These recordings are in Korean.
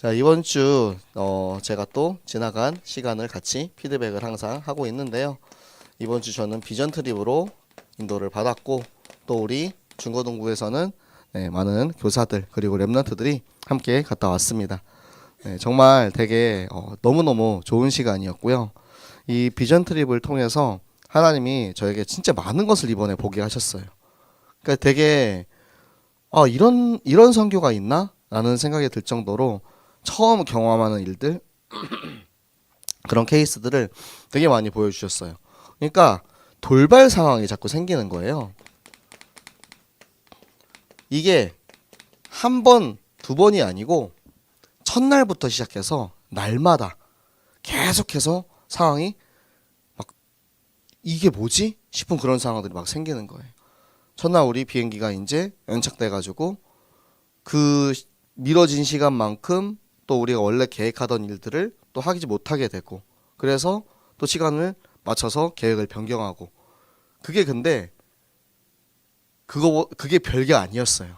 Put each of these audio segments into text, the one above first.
자, 이번 주, 어, 제가 또 지나간 시간을 같이 피드백을 항상 하고 있는데요. 이번 주 저는 비전 트립으로 인도를 받았고, 또 우리 중고등부에서는 네, 많은 교사들, 그리고 랩런트들이 함께 갔다 왔습니다. 네, 정말 되게, 어, 너무너무 좋은 시간이었고요. 이 비전 트립을 통해서 하나님이 저에게 진짜 많은 것을 이번에 보게 하셨어요. 그러니까 되게, 아, 이런, 이런 성교가 있나? 라는 생각이 들 정도로 처음 경험하는 일들 그런 케이스들을 되게 많이 보여주셨어요. 그러니까 돌발 상황이 자꾸 생기는 거예요. 이게 한 번, 두 번이 아니고 첫날부터 시작해서 날마다 계속해서 상황이 막 이게 뭐지? 싶은 그런 상황들이 막 생기는 거예요. 첫날 우리 비행기가 이제 연착돼 가지고 그 미뤄진 시간만큼 또 우리가 원래 계획하던 일들을 또 하지 못하게 되고 그래서 또 시간을 맞춰서 계획을 변경하고 그게 근데 그거 그게 별게 아니었어요.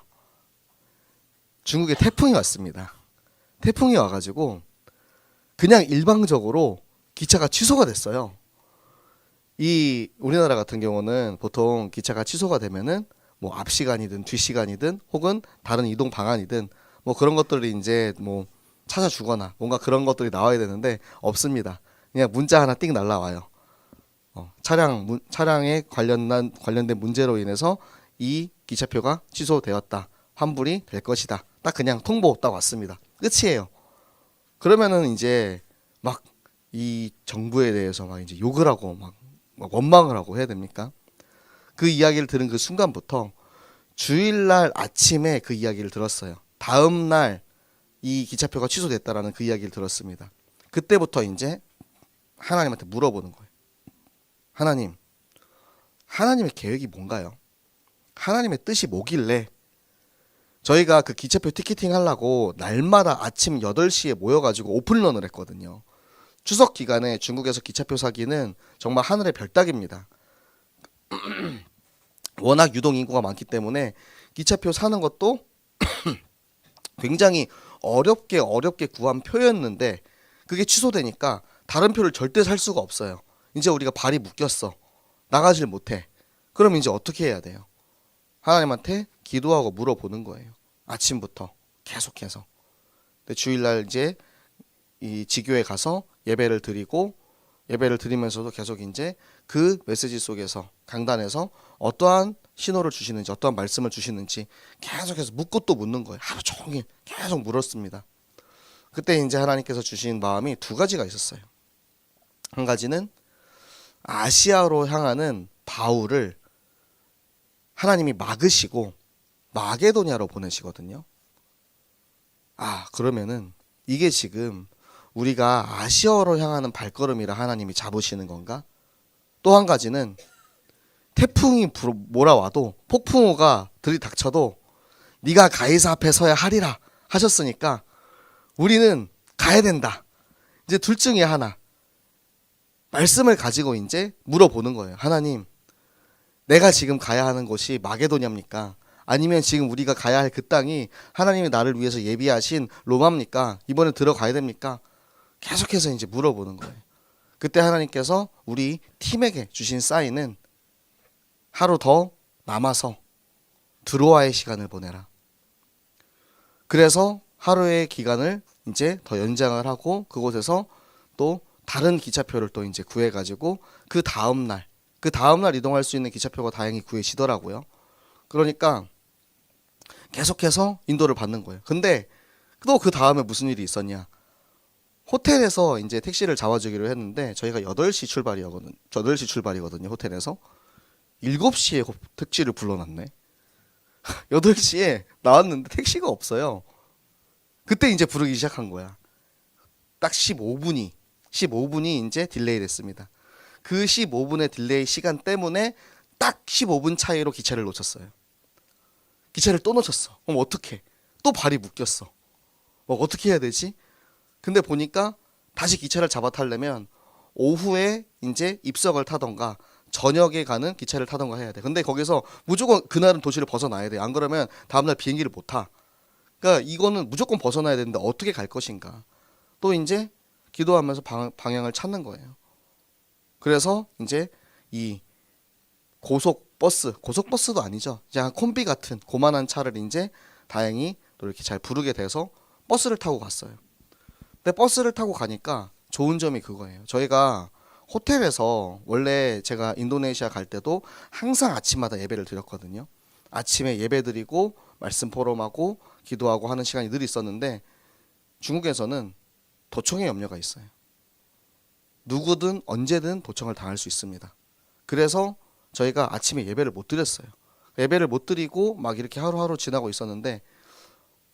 중국에 태풍이 왔습니다. 태풍이 와가지고 그냥 일방적으로 기차가 취소가 됐어요. 이 우리나라 같은 경우는 보통 기차가 취소가 되면은 뭐 앞 시간이든 뒤 시간이든 혹은 다른 이동 방안이든 뭐 그런 것들이 이제 뭐 찾아주거나 뭔가 그런 것들이 나와야 되는데 없습니다. 그냥 문자 하나 띵 날라와요. 어, 차량 문, 차량에 관련난 관련된 문제로 인해서 이 기차표가 취소되었다. 환불이 될 것이다. 딱 그냥 통보 딱 왔습니다. 끝이에요. 그러면은 이제 막 이 정부에 대해서 막 이제 욕을 하고 막, 막 원망을 하고 해야 됩니까? 그 이야기를 들은 그 순간부터 주일날 아침에 그 이야기를 들었어요. 다음 날 이 기차표가 취소됐다라는 그 이야기를 들었습니다. 그때부터 이제 하나님한테 물어보는 거예요. 하나님, 하나님의 계획이 뭔가요? 하나님의 뜻이 뭐길래 저희가 그 기차표 티켓팅 하려고 날마다 아침 8시에 모여가지고 오픈런을 했거든요. 추석 기간에 중국에서 기차표 사기는 정말 하늘의 별따기입니다. 워낙 유동 인구가 많기 때문에 기차표 사는 것도 굉장히 어렵게 어렵게 구한 표였는데 그게 취소되니까 다른 표를 절대 살 수가 없어요. 이제 우리가 발이 묶였어. 나가질 못해. 그럼 이제 어떻게 해야 돼요? 하나님한테 기도하고 물어보는 거예요. 아침부터 계속해서. 주일날 이제 이 지교에 가서 예배를 드리고 예배를 드리면서도 계속 이제 그 메시지 속에서 강단에서 어떠한 신호를 주시는지 어떠한 말씀을 주시는지 계속해서 묻고 또 묻는 거예요. 하루 종일 계속 물었습니다. 그때 이제 하나님께서 주신 마음이 두 가지가 있었어요. 한 가지는 아시아로 향하는 바울을 하나님이 막으시고 마게도냐로 보내시거든요. 아, 그러면은 이게 지금 우리가 아시아로 향하는 발걸음이라 하나님이 잡으시는 건가? 또 한 가지는 태풍이 불어- 몰아와도 폭풍우가 들이닥쳐도 네가 가이사 앞에 서야 하리라 하셨으니까 우리는 가야 된다. 이제 둘 중에 하나. 말씀을 가지고 이제 물어보는 거예요. 하나님, 내가 지금 가야 하는 곳이 마게도냐입니까? 아니면 지금 우리가 가야 할 그 땅이 하나님이 나를 위해서 예비하신 로마입니까? 이번에 들어가야 됩니까? 계속해서 이제 물어보는 거예요. 그때 하나님께서 우리 팀에게 주신 사인은 하루 더 남아서 드로아의 시간을 보내라. 그래서 하루의 기간을 이제 더 연장을 하고 그곳에서 또 다른 기차표를 또 이제 구해 가지고 그 다음 날, 그 다음 날 이동할 수 있는 기차표가 다행히 구해지더라고요. 그러니까 계속해서 인도를 받는 거예요. 근데 또 그 다음에 무슨 일이 있었냐? 호텔에서 이제 택시를 잡아주기로 했는데 저희가 8시 출발이거든요. 8시 출발이거든요. 호텔에서 7시에 택시를 불러놨네. 8시에 나왔는데 택시가 없어요. 그때 이제 부르기 시작한 거야. 딱 15분이 15분이 이제 딜레이 됐습니다. 그 15분의 딜레이 시간 때문에 딱 15분 차이로 기차를 놓쳤어요. 기차를 또 놓쳤어. 그럼 어떡해? 또 발이 묶였어. 뭐 어떻게 해야 되지? 근데 보니까 다시 기차를 잡아 타려면 오후에 이제 입석을 타던가 저녁에 가는 기차를 타던가 해야 돼. 근데 거기서 무조건 그날은 도시를 벗어나야 돼. 안 그러면 다음날 비행기를 못 타. 그러니까 이거는 무조건 벗어나야 되는데 어떻게 갈 것인가. 또 이제 기도하면서 방, 방향을 찾는 거예요. 그래서 이제 이 고속 버스, 고속 버스도 아니죠. 그냥 콤비 같은 고만한 차를 이제 다행히 또 이렇게 잘 부르게 돼서 버스를 타고 갔어요. 근데 버스를 타고 가니까 좋은 점이 그거예요. 저희가 호텔에서 원래 제가 인도네시아 갈 때도 항상 아침마다 예배를 드렸거든요. 아침에 예배 드리고 말씀 포럼하고 기도하고 하는 시간이 늘 있었는데 중국에서는 도청의 염려가 있어요. 누구든 언제든 도청을 당할 수 있습니다. 그래서 저희가 아침에 예배를 못 드렸어요. 예배를 못 드리고 막 이렇게 하루하루 지나고 있었는데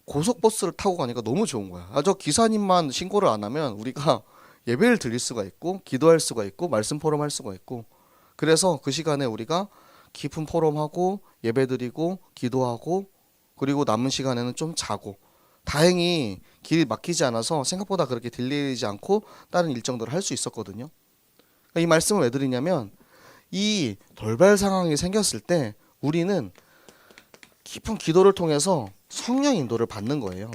고속버스를 타고 가니까 너무 좋은 거야. 아, 저 기사님만 신고를 안 하면 우리가 예배를 드릴 수가 있고 기도할 수가 있고 말씀 포럼 할 수가 있고 그래서 그 시간에 우리가 깊은 포럼하고 예배 드리고 기도하고 그리고 남은 시간에는 좀 자고 다행히 길 막히지 않아서 생각보다 그렇게 딜레이지 않고 다른 일정들을 할 수 있었거든요. 그러니까 이 말씀을 왜 드리냐면 이 돌발 상황이 생겼을 때 우리는 깊은 기도를 통해서 성령 인도를 받는 거예요.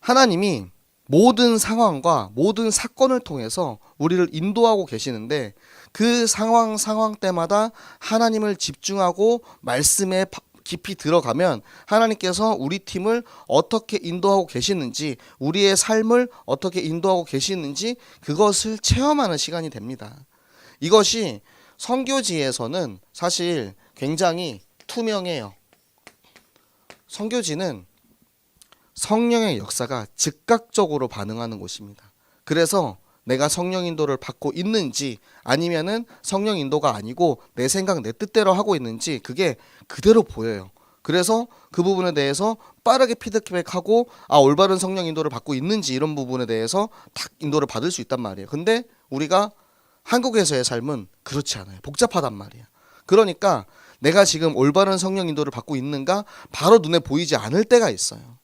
하나님이 모든 상황과 모든 사건을 통해서 우리를 인도하고 계시는데 그 상황 상황 때마다 하나님을 집중하고 말씀에 파- 깊이 들어가면 하나님께서 우리 팀을 어떻게 인도하고 계시는지 우리의 삶을 어떻게 인도하고 계시는지 그것을 체험하는 시간이 됩니다. 이것이 성교지에서는 사실 굉장히 투명해요. 성교지는 성령의 역사가 즉각적으로 반응하는 곳입니다. 그래서 내가 성령 인도를 받고 있는지 아니면은 성령 인도가 아니고 내 생각 내 뜻대로 하고 있는지 그게 그대로 보여요. 그래서 그 부분에 대해서 빠르게 피드백하고 아 올바른 성령 인도를 받고 있는지 이런 부분에 대해서 딱 인도를 받을 수 있단 말이에요. 근데 우리가 한국에서의 삶은 그렇지 않아요. 복잡하단 말이야. 그러니까 내가 지금 올바른 성령 인도를 받고 있는가 바로 눈에 보이지 않을 때가 있어요.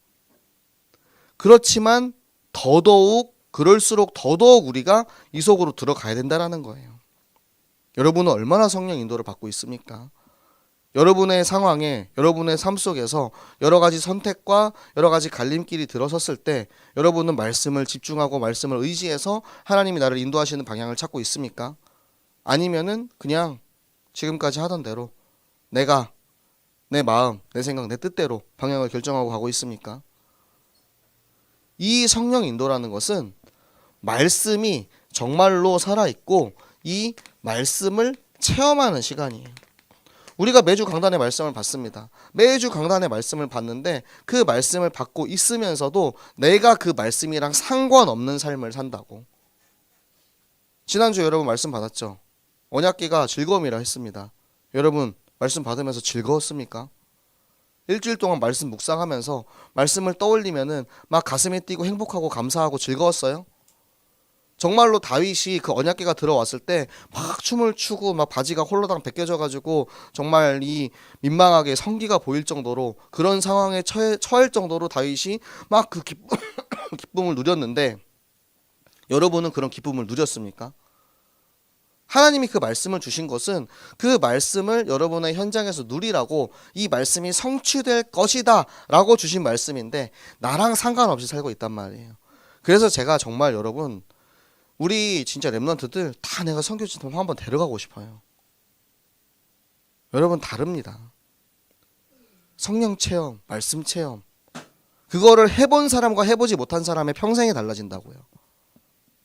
그렇지만 더더욱 그럴수록 더더욱 우리가 이 속으로 들어가야 된다라는 거예요. 여러분은 얼마나 성령 인도를 받고 있습니까? 여러분의 상황에 여러분의 삶 속에서 여러 가지 선택과 여러 가지 갈림길이 들어섰을 때 여러분은 말씀을 집중하고 말씀을 의지해서 하나님이 나를 인도하시는 방향을 찾고 있습니까? 아니면은 그냥 지금까지 하던 대로 내가 내 마음, 내 생각, 내 뜻대로 방향을 결정하고 가고 있습니까? 이 성령 인도라는 것은 말씀이 정말로 살아있고 이 말씀을 체험하는 시간이에요. 우리가 매주 강단의 말씀을 받습니다. 매주 강단의 말씀을 받는데 그 말씀을 받고 있으면서도 내가 그 말씀이랑 상관없는 삶을 산다고. 지난주 여러분 말씀 받았죠? 언약기가 즐거움이라 했습니다. 여러분 말씀 받으면서 즐거웠습니까? 일주일 동안 말씀 묵상하면서 말씀을 떠올리면은 막 가슴이 뛰고 행복하고 감사하고 즐거웠어요? 정말로 다윗이 그 언약궤가 들어왔을 때 막 춤을 추고 막 바지가 홀로당 벗겨져 가지고 정말 이 민망하게 성기가 보일 정도로 그런 상황에 처해, 처할 정도로 다윗이 막 그 기쁨, 기쁨을 누렸는데 여러분은 그런 기쁨을 누렸습니까? 하나님이 그 말씀을 주신 것은 그 말씀을 여러분의 현장에서 누리라고 이 말씀이 성취될 것이다 라고 주신 말씀인데 나랑 상관없이 살고 있단 말이에요. 그래서 제가 정말 여러분 우리 진짜 랩런트들 다 내가 성교지 통 한번 데려가고 싶어요. 여러분 다릅니다. 성령 체험, 말씀 체험. 그거를 해본 사람과 해보지 못한 사람의 평생이 달라진다고요.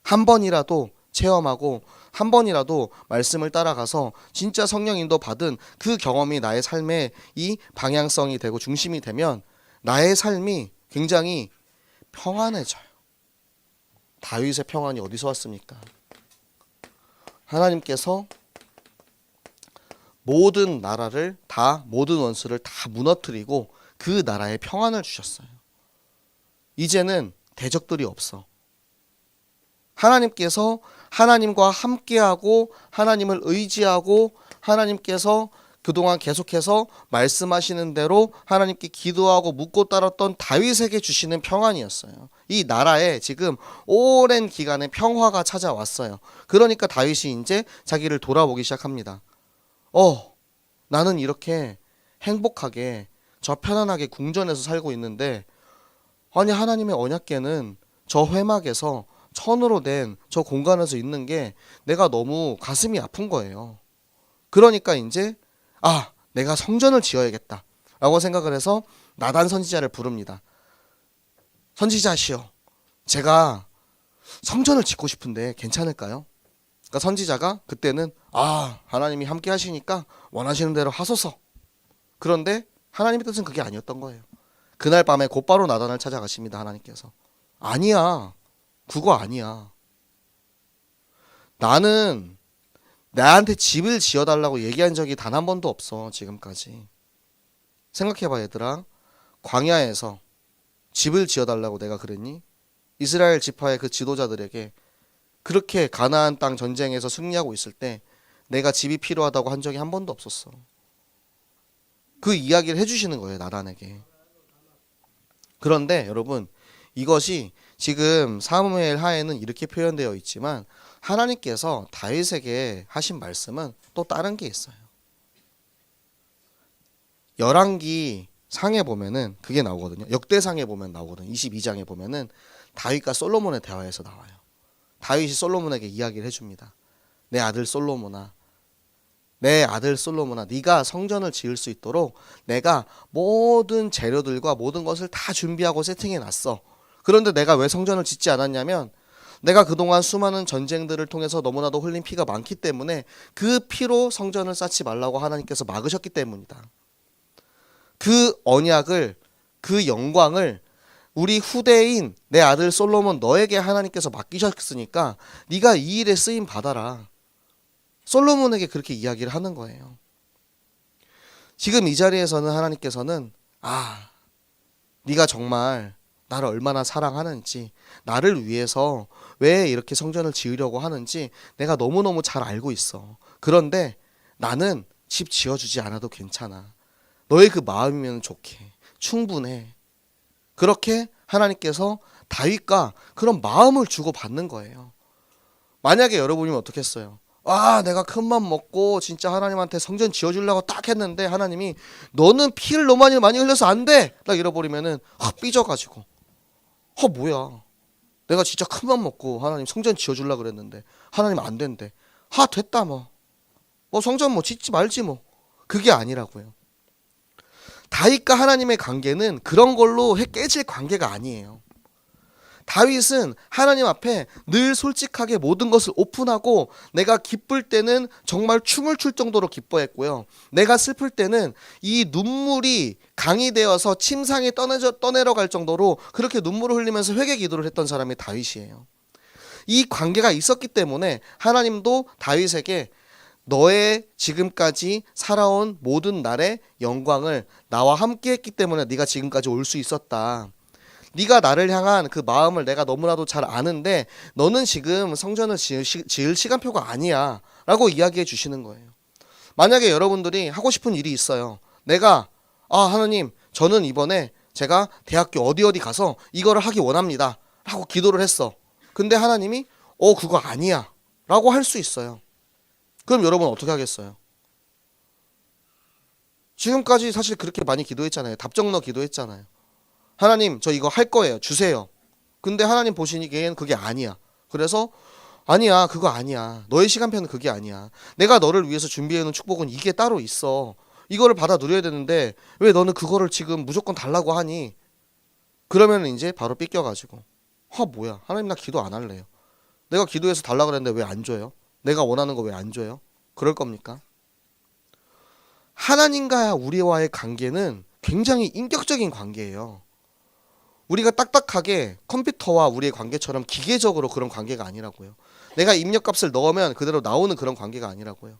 한 번이라도 체험하고 한 번이라도 말씀을 따라가서 진짜 성령 인도 받은 그 경험이 나의 삶의 이 방향성이 되고 중심이 되면 나의 삶이 굉장히 평안해져요. 다윗의 평안이 어디서 왔습니까? 하나님께서 모든 나라를 다 모든 원수를 다 무너뜨리고 그 나라에 평안을 주셨어요. 이제는 대적들이 없어. 하나님께서 하나님과 함께하고 하나님을 의지하고 하나님께서 그동안 계속해서 말씀하시는 대로 하나님께 기도하고 묻고 따랐던 다윗에게 주시는 평안이었어요. 이 나라에 지금 오랜 기간의 평화가 찾아왔어요. 그러니까 다윗이 이제 자기를 돌아보기 시작합니다. 어, 나는 이렇게 행복하게 저 편안하게 궁전에서 살고 있는데 아니 하나님의 언약궤는 저 회막에서 천으로 된 저 공간에서 있는 게 내가 너무 가슴이 아픈 거예요. 그러니까 이제 아 내가 성전을 지어야겠다 라고 생각을 해서 나단 선지자를 부릅니다. 선지자시여 제가 성전을 짓고 싶은데 괜찮을까요? 그러니까 선지자가 그때는 아 하나님이 함께 하시니까 원하시는 대로 하소서. 그런데 하나님의 뜻은 그게 아니었던 거예요. 그날 밤에 곧바로 나단을 찾아가십니다 하나님께서. 아니야 그거 아니야. 나는 나한테 집을 지어달라고 얘기한 적이 단 한 번도 없어 지금까지. 생각해봐 얘들아. 광야에서 집을 지어달라고 내가 그랬니? 이스라엘 지파의 그 지도자들에게 그렇게 가나안 땅 전쟁에서 승리하고 있을 때 내가 집이 필요하다고 한 적이 한 번도 없었어. 그 이야기를 해주시는 거예요 나단에게. 그런데 여러분 이것이 지금 사무엘 하에는 이렇게 표현되어 있지만 하나님께서 다윗에게 하신 말씀은 또 다른 게 있어요. 열왕기 상에 보면은 그게 나오거든요. 역대상에 보면 나오거든요. 22장에 보면은 다윗과 솔로몬의 대화에서 나와요. 다윗이 솔로몬에게 이야기를 해줍니다. 내 아들 솔로몬아, 내 아들 솔로몬아, 네가 성전을 지을 수 있도록 내가 모든 재료들과 모든 것을 다 준비하고 세팅해 놨어. 그런데 내가 왜 성전을 짓지 않았냐면 내가 그동안 수많은 전쟁들을 통해서 너무나도 흘린 피가 많기 때문에 그 피로 성전을 쌓지 말라고 하나님께서 막으셨기 때문이다. 그 언약을 그 영광을 우리 후대인 내 아들 솔로몬 너에게 하나님께서 맡기셨으니까 네가 이 일에 쓰임 받아라. 솔로몬에게 그렇게 이야기를 하는 거예요. 지금 이 자리에서는 하나님께서는 아 네가 정말 나를 얼마나 사랑하는지 나를 위해서 왜 이렇게 성전을 지으려고 하는지 내가 너무너무 잘 알고 있어. 그런데 나는 집 지어주지 않아도 괜찮아. 너의 그 마음이면 좋게. 충분해. 그렇게 하나님께서 다윗과 그런 마음을 주고 받는 거예요. 만약에 여러분이면 어떻겠어요? 아, 내가 큰 맘 먹고 진짜 하나님한테 성전 지어주려고 딱 했는데 하나님이 너는 피를 너무 많이 흘려서 안 돼! 딱 잃어버리면은 확 삐져가지고 어 뭐야. 내가 진짜 큰 맘 먹고 하나님 성전 지어주려 그랬는데 하나님 안 된대. 하 됐다 뭐. 뭐 성전 뭐 짓지 말지 뭐. 그게 아니라고요. 다윗과 하나님의 관계는 그런 걸로 해 깨질 관계가 아니에요 다윗은 하나님 앞에 늘 솔직하게 모든 것을 오픈하고 내가 기쁠 때는 정말 춤을 출 정도로 기뻐했고요. 내가 슬플 때는 이 눈물이 강이 되어서 침상에 떠내져, 떠내려 갈 정도로 그렇게 눈물을 흘리면서 회개 기도를 했던 사람이 다윗이에요. 이 관계가 있었기 때문에 하나님도 다윗에게 너의 지금까지 살아온 모든 날의 영광을 나와 함께 했기 때문에 네가 지금까지 올 수 있었다. 네가 나를 향한 그 마음을 내가 너무나도 잘 아는데 너는 지금 성전을 지을, 시, 지을 시간표가 아니야 라고 이야기해 주시는 거예요. 만약에 여러분들이 하고 싶은 일이 있어요. 내가 아 하나님 저는 이번에 제가 대학교 어디 어디 가서 이거를 하기 원합니다 하고 기도를 했어. 근데 하나님이 어 그거 아니야 라고 할 수 있어요. 그럼 여러분 어떻게 하겠어요? 지금까지 사실 그렇게 많이 기도했잖아요. 답정너 기도했잖아요 하나님 저 이거 할 거예요. 주세요. 근데 하나님 보시기엔 그게 아니야. 그래서 아니야 그거 아니야. 너의 시간표는 그게 아니야. 내가 너를 위해서 준비해 놓은 축복은 이게 따로 있어. 이거를 받아 누려야 되는데 왜 너는 그거를 지금 무조건 달라고 하니? 그러면 이제 바로 삐껴가지고. 아 뭐야. 하나님 나 기도 안 할래요. 내가 기도해서 달라 그랬는데 왜 안 줘요? 내가 원하는 거 왜 안 줘요? 그럴 겁니까? 하나님과 우리와의 관계는 굉장히 인격적인 관계예요 우리가 딱딱하게 컴퓨터와 우리의 관계처럼 기계적으로 그런 관계가 아니라고요. 내가 입력값을 넣으면 그대로 나오는 그런 관계가 아니라고요.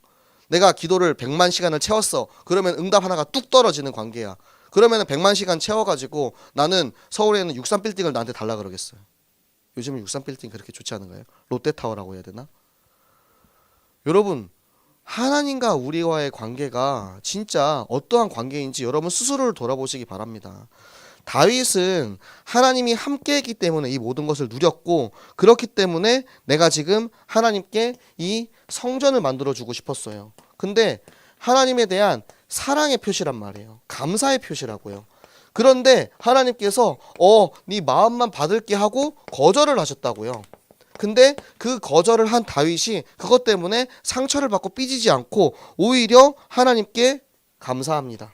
내가 기도를 100만 시간을 채웠어. 그러면 응답 하나가 뚝 떨어지는 관계야. 그러면 100만 시간 채워가지고 나는 서울에 있는 63 빌딩을 나한테 달라 그러겠어요. 요즘은 63 빌딩 그렇게 좋지 않은가요? 롯데타워라고 해야 되나? 여러분 하나님과 우리와의 관계가 진짜 어떠한 관계인지 여러분 스스로를 돌아보시기 바랍니다. 다윗은 하나님이 함께했기 때문에 이 모든 것을 누렸고 그렇기 때문에 내가 지금 하나님께 이 성전을 만들어 주고 싶었어요. 근데 하나님에 대한 사랑의 표시란 말이에요. 감사의 표시라고요. 그런데 하나님께서 어, 네 마음만 받을게 하고 거절을 하셨다고요. 근데 그 거절을 한 다윗이 그것 때문에 상처를 받고 삐지지 않고 오히려 하나님께 감사합니다.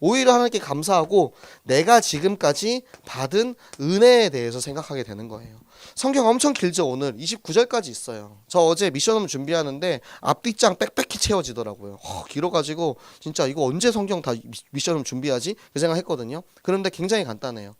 오히려 하나님께 감사하고 내가 지금까지 받은 은혜에 대해서 생각하게 되는 거예요. 성경 엄청 길죠 오늘 29절까지 있어요. 저 어제 미션홈 준비하는데 앞뒷장 빽빽히 채워지더라고요. 허, 길어가지고 진짜 이거 언제 성경 다 미- 미션홈 준비하지? 그 생각했거든요. 그런데 굉장히 간단해요.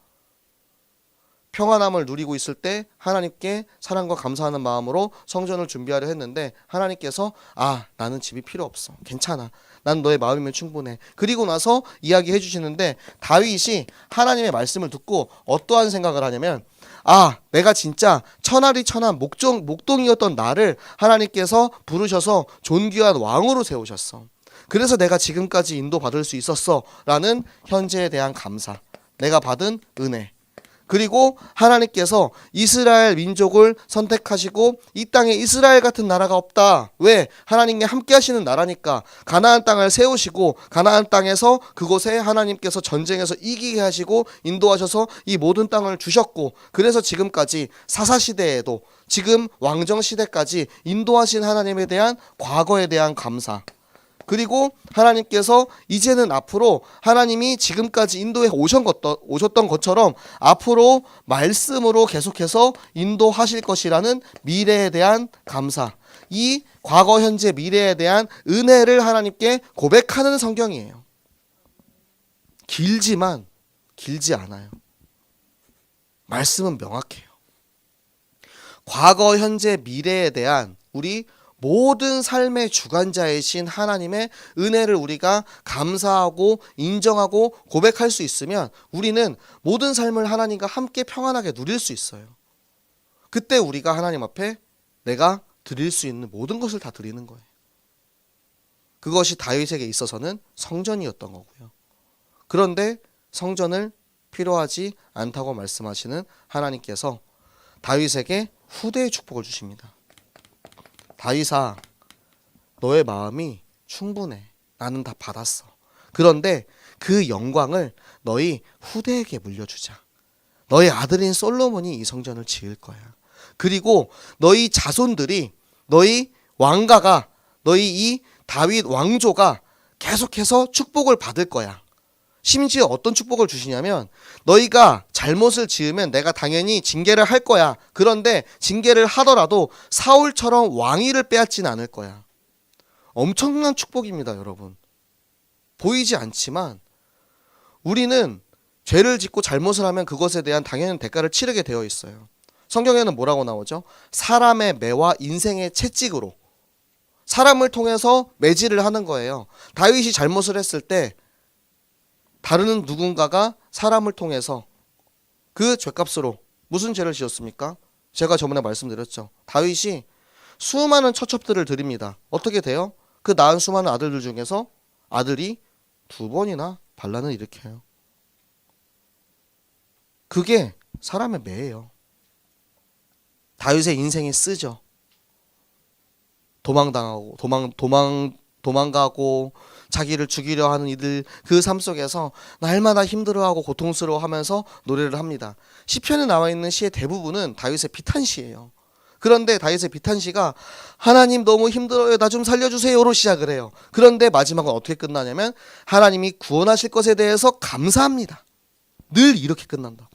평안함을 누리고 있을 때 하나님께 사랑과 감사하는 마음으로 성전을 준비하려 했는데 하나님께서 아 나는 집이 필요 없어 괜찮아 난 너의 마음이면 충분해. 그리고 나서 이야기해 주시는데 다윗이 하나님의 말씀을 듣고 어떠한 생각을 하냐면 아 내가 진짜 천하리 천한 목종 목동이었던 나를 하나님께서 부르셔서 존귀한 왕으로 세우셨어. 그래서 내가 지금까지 인도받을 수 있었어 라는 현재에 대한 감사. 내가 받은 은혜 그리고 하나님께서 이스라엘 민족을 선택하시고 이 땅에 이스라엘 같은 나라가 없다. 왜? 하나님께 함께 하시는 나라니까. 가나안 땅을 세우시고 가나안 땅에서 그곳에 하나님께서 전쟁에서 이기게 하시고 인도하셔서 이 모든 땅을 주셨고 그래서 지금까지 사사 시대에도 지금 왕정 시대까지 인도하신 하나님에 대한 과거에 대한 감사. 그리고 하나님께서 이제는 앞으로 하나님이 지금까지 인도에 오셨 것- 오셨던 것처럼 앞으로 말씀으로 계속해서 인도하실 것이라는 미래에 대한 감사. 이 과거, 현재, 미래에 대한 은혜를 하나님께 고백하는 성경이에요. 길지만 길지 않아요. 말씀은 명확해요. 과거, 현재, 미래에 대한 우리 모든 삶의 주관자이신 하나님의 은혜를 우리가 감사하고 인정하고 고백할 수 있으면 우리는 모든 삶을 하나님과 함께 평안하게 누릴 수 있어요. 그때 우리가 하나님 앞에 내가 드릴 수 있는 모든 것을 다 드리는 거예요. 그것이 다윗에게 있어서는 성전이었던 거고요. 그런데 성전을 필요하지 않다고 말씀하시는 하나님께서 다윗에게 후대의 축복을 주십니다. 다윗아, 너의 마음이 충분해. 나는 다 받았어. 그런데 그 영광을 너희 후대에게 물려주자. 너희 아들인 솔로몬이 이 성전을 지을 거야. 그리고 너희 자손들이 너희 왕가가 너희 이 다윗 왕조가 계속해서 축복을 받을 거야. 심지어 어떤 축복을 주시냐면 너희가 잘못을 지으면 내가 당연히 징계를 할 거야. 그런데 징계를 하더라도 사울처럼 왕위를 빼앗지는 않을 거야. 엄청난 축복입니다, 여러분. 보이지 않지만 우리는 죄를 짓고 잘못을 하면 그것에 대한 당연한 대가를 치르게 되어 있어요. 성경에는 뭐라고 나오죠? 사람의 매와 인생의 채찍으로 사람을 통해서 매질을 하는 거예요. 다윗이 잘못을 했을 때 다른 누군가가 사람을 통해서 그 죄값으로 무슨 죄를 지었습니까? 제가 저번에 말씀드렸죠. 다윗이 수많은 처첩들을 드립니다. 어떻게 돼요? 그 낳은 수많은 아들들 중에서 아들이 두 번이나 반란을 일으켜요. 그게 사람의 매예요. 다윗의 인생이 쓰죠. 도망당하고 도망 도망 도망가고 자기를 죽이려 하는 이들 그 삶 속에서 날마다 힘들어하고 고통스러워하면서 노래를 합니다. 시편에 나와 있는 시의 대부분은 다윗의 비탄 시예요. 그런데 다윗의 비탄 시가 하나님 너무 힘들어요. 나 좀 살려주세요로 시작을 해요. 그런데 마지막은 어떻게 끝나냐면 하나님이 구원하실 것에 대해서 감사합니다. 늘 이렇게 끝난다고.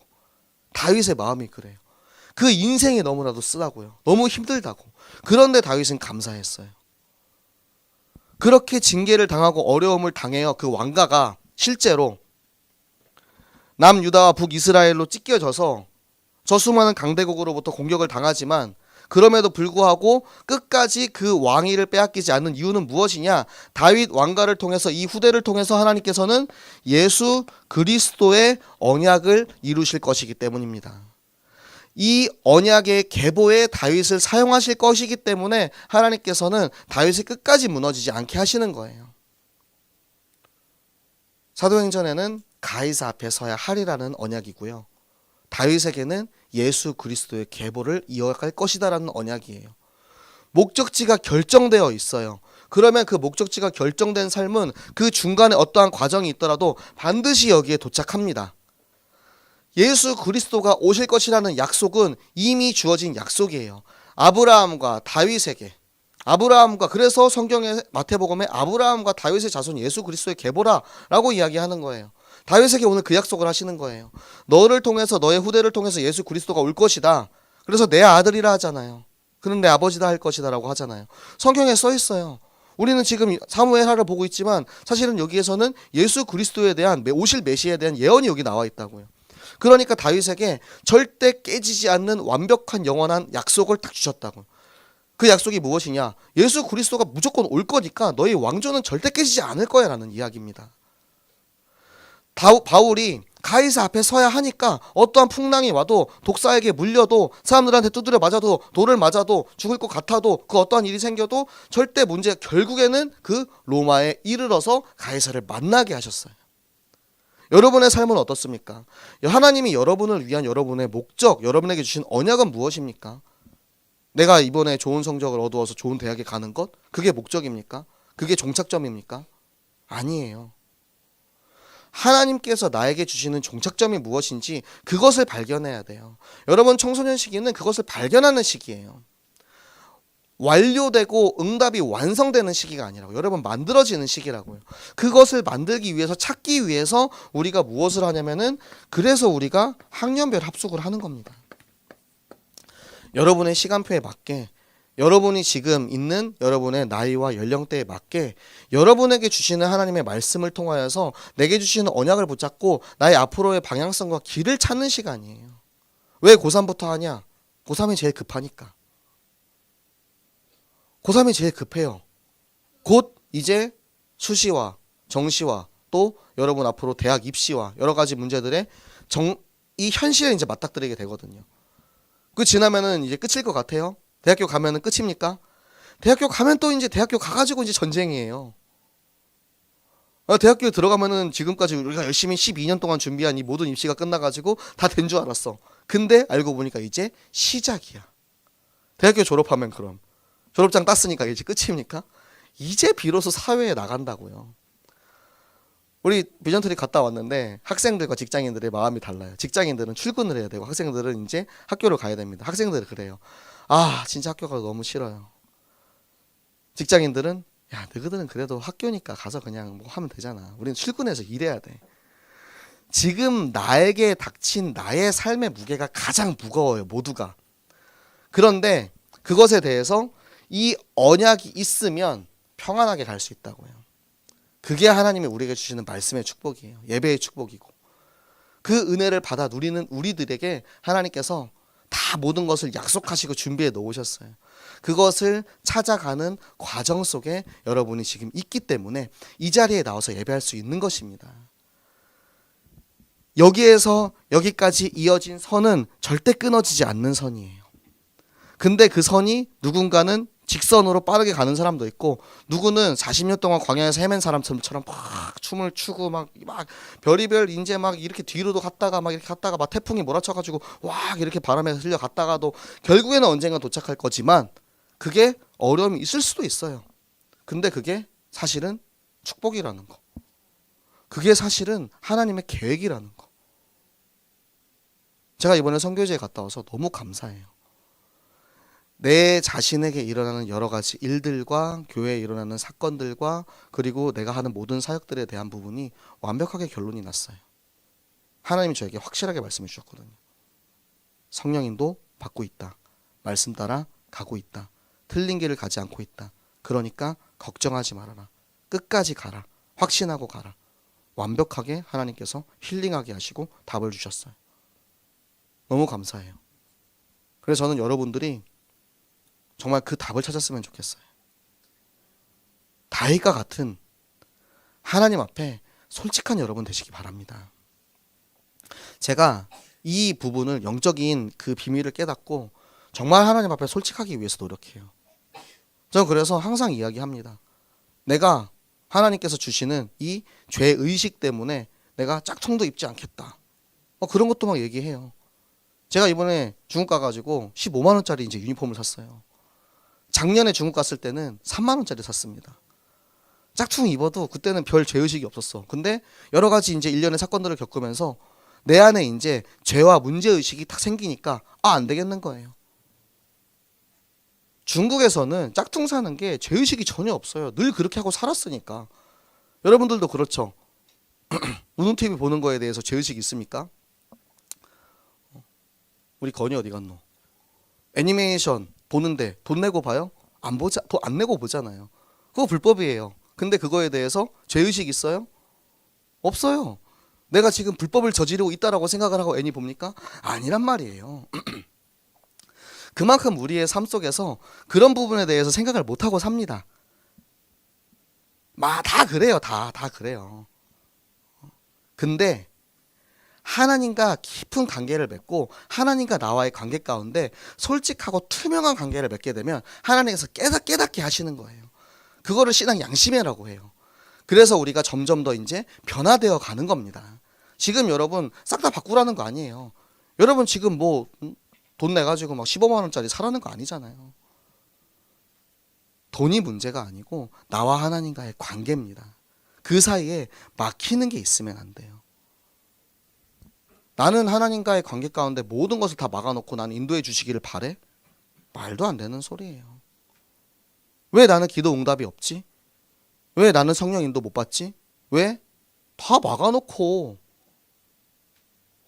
다윗의 마음이 그래요. 그 인생이 너무나도 쓰다고요. 너무 힘들다고. 그런데 다윗은 감사했어요. 그렇게 징계를 당하고 어려움을 당해요. 그 왕가가 실제로 남유다와 북이스라엘로 찢겨져서 저 수많은 강대국으로부터 공격을 당하지만 그럼에도 불구하고 끝까지 그 왕위를 빼앗기지 않는 이유는 무엇이냐? 다윗 왕가를 통해서 이 후대를 통해서 하나님께서는 예수 그리스도의 언약을 이루실 것이기 때문입니다. 이 언약의 계보에 다윗을 사용하실 것이기 때문에 하나님께서는 다윗이 끝까지 무너지지 않게 하시는 거예요. 사도행전에는 가이사 앞에 서야 하리라는 언약이고요. 다윗에게는 예수 그리스도의 계보를 이어갈 것이다라는 언약이에요. 목적지가 결정되어 있어요. 그러면 그 목적지가 결정된 삶은 그 중간에 어떠한 과정이 있더라도 반드시 여기에 도착합니다. 예수 그리스도가 오실 것이라는 약속은 이미 주어진 약속이에요. 아브라함과 다윗에게 아브라함과 그래서 성경의 마태복음에 아브라함과 다윗의 자손 예수 그리스도의 계보라라고 이야기하는 거예요. 다윗에게 오늘 그 약속을 하시는 거예요. 너를 통해서 너의 후대를 통해서 예수 그리스도가 올 것이다. 그래서 내 아들이라 하잖아요. 내 아버지다 할 것이다라고 하잖아요. 성경에 써 있어요. 우리는 지금 사무엘 하를 보고 있지만 사실은 여기에서는 예수 그리스도에 대한 오실 메시에 대한 예언이 여기 나와 있다고요. 그러니까 다윗에게 절대 깨지지 않는 완벽한 영원한 약속을 딱 주셨다고. 그 약속이 무엇이냐? 예수 그리스도가 무조건 올 거니까 너희 왕조는 절대 깨지지 않을 거야라는 이야기입니다. 바울이 가이사 앞에 서야 하니까 어떠한 풍랑이 와도 독사에게 물려도 사람들한테 두드려 맞아도 돌을 맞아도 죽을 것 같아도 그 어떠한 일이 생겨도 절대 문제 결국에는 그 로마에 이르러서 가이사를 만나게 하셨어요. 여러분의 삶은 어떻습니까? 하나님이 여러분을 위한 여러분의 목적, 여러분에게 주신 언약은 무엇입니까? 내가 이번에 좋은 성적을 얻어서 좋은 대학에 가는 것? 그게 목적입니까? 그게 종착점입니까? 아니에요. 하나님께서 나에게 주시는 종착점이 무엇인지 그것을 발견해야 돼요. 여러분 청소년 시기는 그것을 발견하는 시기예요. 완료되고 응답이 완성되는 시기가 아니라고 여러분 만들어지는 시기라고요. 그것을 만들기 위해서 찾기 위해서 우리가 무엇을 하냐면은 그래서 우리가 학년별 합숙을 하는 겁니다. 여러분의 시간표에 맞게 여러분이 지금 있는 여러분의 나이와 연령대에 맞게 여러분에게 주시는 하나님의 말씀을 통하여서 내게 주시는 언약을 붙잡고 나의 앞으로의 방향성과 길을 찾는 시간이에요. 왜 고3부터 하냐? 고3이 제일 급하니까. 고3이 제일 급해요. 곧 이제 수시와 정시와 또 여러분 앞으로 대학 입시와 여러 가지 문제들의 정, 이 현실에 이제 맞닥뜨리게 되거든요. 그 지나면은 이제 끝일 것 같아요. 대학교 가면은 끝입니까? 대학교 가면 또 이제 대학교 가가지고 이제 전쟁이에요. 아, 대학교에 들어가면은 지금까지 우리가 열심히 12년 동안 준비한 이 모든 입시가 끝나가지고 다 된 줄 알았어. 근데 알고 보니까 이제 시작이야. 대학교 졸업하면 그럼 졸업장 땄으니까 이제 끝입니까? 이제 비로소 사회에 나간다고요. 우리 비전트리 갔다 왔는데 학생들과 직장인들의 마음이 달라요. 직장인들은 출근을 해야 되고 학생들은 이제 학교를 가야 됩니다. 학생들은 그래요. 아, 진짜 학교가 너무 싫어요. 직장인들은 야, 너희들은 그래도 학교니까 가서 그냥 뭐 하면 되잖아. 우리는 출근해서 일해야 돼. 지금 나에게 닥친 나의 삶의 무게가 가장 무거워요, 모두가. 그런데 그것에 대해서 이 언약이 있으면 평안하게 갈 수 있다고요. 그게 하나님이 우리에게 주시는 말씀의 축복이에요. 예배의 축복이고. 그 은혜를 받아 누리는 우리들에게 하나님께서 다 모든 것을 약속하시고 준비해 놓으셨어요. 그것을 찾아가는 과정 속에 여러분이 지금 있기 때문에 이 자리에 나와서 예배할 수 있는 것입니다. 여기에서 여기까지 이어진 선은 절대 끊어지지 않는 선이에요. 근데 그 선이 누군가는 직선으로 빠르게 가는 사람도 있고 누구는 40년 동안 광야에서 헤맨 사람처럼 막 춤을 추고 막 막 별이별 이제 막 이렇게 뒤로도 갔다가 막 이렇게 갔다가 막 태풍이 몰아쳐 가지고 와 이렇게 바람에 흘려 갔다가도 결국에는 언젠가 도착할 거지만 그게 어려움이 있을 수도 있어요. 근데 그게 사실은 축복이라는 거. 그게 사실은 하나님의 계획이라는 거. 제가 이번에 선교지에 갔다 와서 너무 감사해요. 내 자신에게 일어나는 여러 가지 일들과 교회에 일어나는 사건들과 그리고 내가 하는 모든 사역들에 대한 부분이 완벽하게 결론이 났어요. 하나님이 저에게 확실하게 말씀해 주셨거든요. 성령님도 받고 있다. 말씀 따라 가고 있다. 틀린 길을 가지 않고 있다. 그러니까 걱정하지 말아라. 끝까지 가라. 확신하고 가라. 완벽하게 하나님께서 힐링하게 하시고 답을 주셨어요. 너무 감사해요. 그래서 저는 여러분들이 정말 그 답을 찾았으면 좋겠어요. 다윗과 같은 하나님 앞에 솔직한 여러분 되시기 바랍니다. 제가 이 부분을 영적인 그 비밀을 깨닫고 정말 하나님 앞에 솔직하기 위해서 노력해요. 저는 그래서 항상 이야기합니다. 내가 하나님께서 주시는 이 죄 의식 때문에 내가 짝퉁도 입지 않겠다. 어, 그런 것도 막 얘기해요. 제가 이번에 중국 가가지고 15만 원짜리 이제 유니폼을 샀어요. 작년에 중국 갔을 때는 3만 원짜리 샀습니다. 짝퉁 입어도 그때는 별 죄의식이 없었어. 근데 여러 가지 이제 일련의 사건들을 겪으면서 내 안에 이제 죄와 문제 의식이 딱 생기니까 아 안 되겠는 거예요. 중국에서는 짝퉁 사는 게 죄의식이 전혀 없어요. 늘 그렇게 하고 살았으니까. 여러분들도 그렇죠. 우는 TV 보는 거에 대해서 죄의식 있습니까? 우리 건이 어디 갔노? 애니메이션 보는데 돈 내고 봐요? 안 보자, 돈 안 내고 보잖아요. 그거 불법이에요. 근데 그거에 대해서 죄의식 있어요? 없어요. 내가 지금 불법을 저지르고 있다라고 생각을 하고 애니 봅니까? 아니란 말이에요. 그만큼 우리의 삶 속에서 그런 부분에 대해서 생각을 못 하고 삽니다. 마 다 그래요. 다 다 그래요. 근데 하나님과 깊은 관계를 맺고 하나님과 나와의 관계 가운데 솔직하고 투명한 관계를 맺게 되면 하나님께서 깨닫, 깨닫게 하시는 거예요. 그거를 신앙 양심이라고 해요. 그래서 우리가 점점 더 이제 변화되어 가는 겁니다. 지금 여러분 싹 다 바꾸라는 거 아니에요. 여러분 지금 뭐 돈 내가지고 막 15만 원짜리 사라는 거 아니잖아요. 돈이 문제가 아니고 나와 하나님과의 관계입니다. 그 사이에 막히는 게 있으면 안 돼요. 나는 하나님과의 관계 가운데 모든 것을 다 막아놓고 나는 인도해 주시기를 바래? 말도 안 되는 소리예요. 왜 나는 기도 응답이 없지? 왜 나는 성령 인도 못 받지? 왜? 다 막아놓고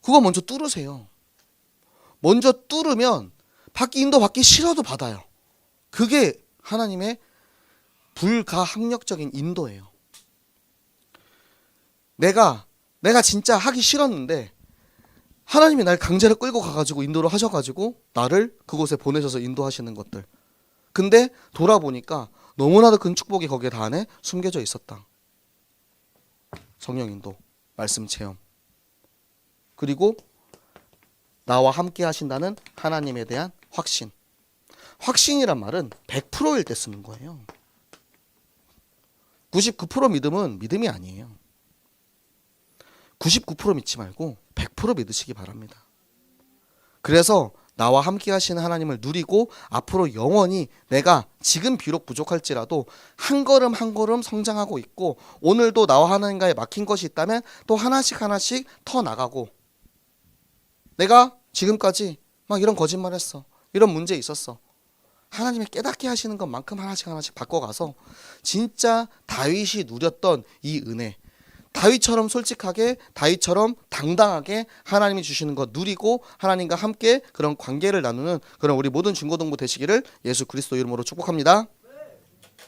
그거 먼저 뚫으세요. 먼저 뚫으면 받기 인도 받기 싫어도 받아요. 그게 하나님의 불가항력적인 인도예요. 내가 내가 진짜 하기 싫었는데 하나님이 날 강제로 끌고 가가지고 인도를 하셔가지고 나를 그곳에 보내셔서 인도하시는 것들. 근데 돌아보니까 너무나도 큰 축복이 거기에 다 안에 숨겨져 있었다. 성령 인도, 말씀 체험. 그리고 나와 함께 하신다는 하나님에 대한 확신. 확신이란 말은 100%일 때 쓰는 거예요. 99% 믿음은 믿음이 아니에요. 99% 믿지 말고 100% 믿으시기 바랍니다. 그래서 나와 함께 하시는 하나님을 누리고 앞으로 영원히 내가 지금 비록 부족할지라도 한 걸음 한 걸음 성장하고 있고 오늘도 나와 하나님과에 막힌 것이 있다면 또 하나씩 하나씩 터 나가고 내가 지금까지 막 이런 거짓말 했어. 이런 문제 있었어. 하나님이 깨닫게 하시는 것만큼 하나씩 하나씩 바꿔가서 진짜 다윗이 누렸던 이 은혜 다윗처럼 솔직하게 다윗처럼 당당하게 하나님이 주시는 것 누리고 하나님과 함께 그런 관계를 나누는 그런 우리 모든 중고등부 되시기를 예수 그리스도 이름으로 축복합니다.